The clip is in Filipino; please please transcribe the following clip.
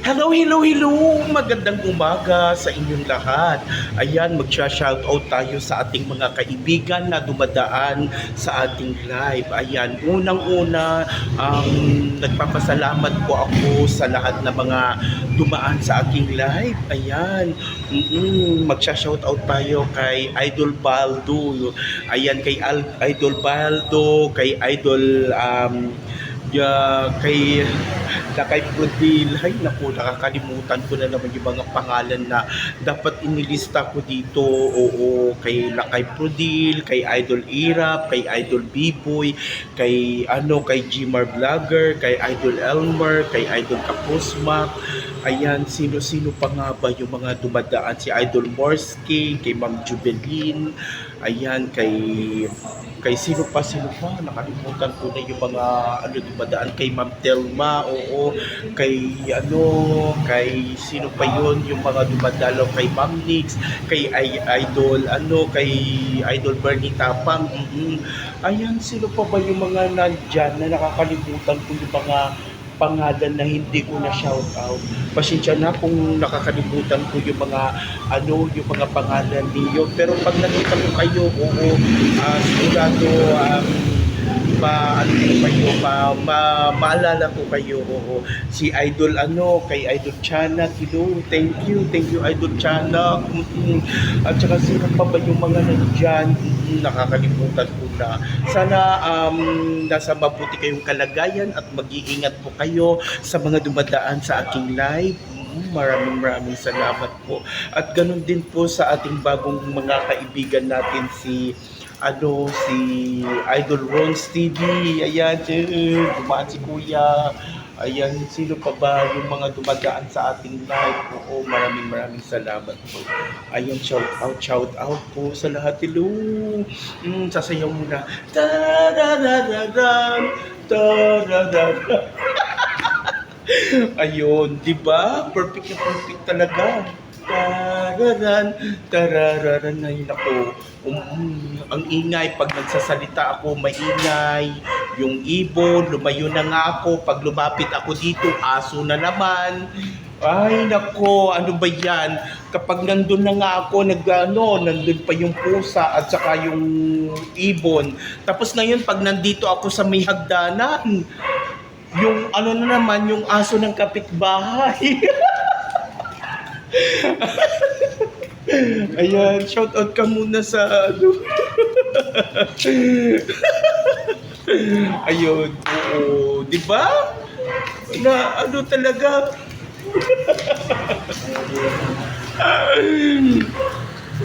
Hello, hello, hello! Magandang umaga sa inyong lahat. Ayan, magsha-shoutout tayo sa ating mga kaibigan na dumadaan sa ating live. Ayan, unang-una, ang nagpapasalamat po ako sa lahat ng mga dumaan sa aking live. Ayan, mm magsha-shoutout tayo kay Idol Baldo. Ayan, kay Al- Idol Baldo, kay Idol um, ya, kay na kay Prodil, ay naku, nakakalimutan ko na naman yung mga pangalan na dapat inilista ko dito. Oo, kay Lakay Prodil, kay Idol Irap, kay Idol B-Boy, kay ano, kay Gmar Vlogger, kay Idol Elmer, kay Idol Kapusmak. Ayan, sino-sino pa nga ba yung mga dumadaan? Si Idol Morsky, kay Ma'am Jubeline, ayan, kay kay sino pa sino pa? Nakalimutan ko na yung mga ano dumadaan kay Ma'am Telma oo. Kay ano kay sino pa yon yung mga dumadalo kay Ma'am Nix kay I- Idol ano kay Idol Bernie Tapang mm ayan sino pa ba yung mga nandyan na nakakalimutan ko yung mga pangalan na hindi ko na shout out. Pasensya na kung nakakalimutan ko yung mga ano, yung mga pangalan niyo. Pero pag nakita ko kayo, oo, ah, sigurado um, ma ano ko kayo, ma, ma, maalala ko kayo. Si Idol ano, kay Idol Chana, hello, thank you, thank you Idol Chana. Mm-mm. At saka sino pa ba yung mga nandyan, Mm-mm, nakakalimutan ko na. Sana um, nasa mabuti kayong kalagayan at mag-iingat po kayo sa mga dumadaan sa aking live. Maraming maraming salamat po. At ganun din po sa ating bagong mga kaibigan natin si ano si Idol Rons TV. Ayan, eh, dumaan si Kuya. Ayan, sino pa ba yung mga dumadaan sa ating live? Oo, maraming maraming salamat po. Ayan, shout out, shout out po sa lahat. Hello! Mm, sasayaw muna. Tararararan, tararara. Ayun, di ba? Perfect na perfect talaga. Tararan, tarararan na yun ako. Um, ang ingay, pag nagsasalita ako, maingay. Yung ibon, lumayo na nga ako. Pag lumapit ako dito, aso na naman. Ay, nako, ano ba yan? Kapag nandun na nga ako, nag, ano, nandun pa yung pusa at saka yung ibon. Tapos ngayon, pag nandito ako sa may hagdanan, yung ano na naman, yung aso ng kapitbahay. Ayan, shout out ka muna sa ano. Ayun, oo, 'di ba? Na ano talaga?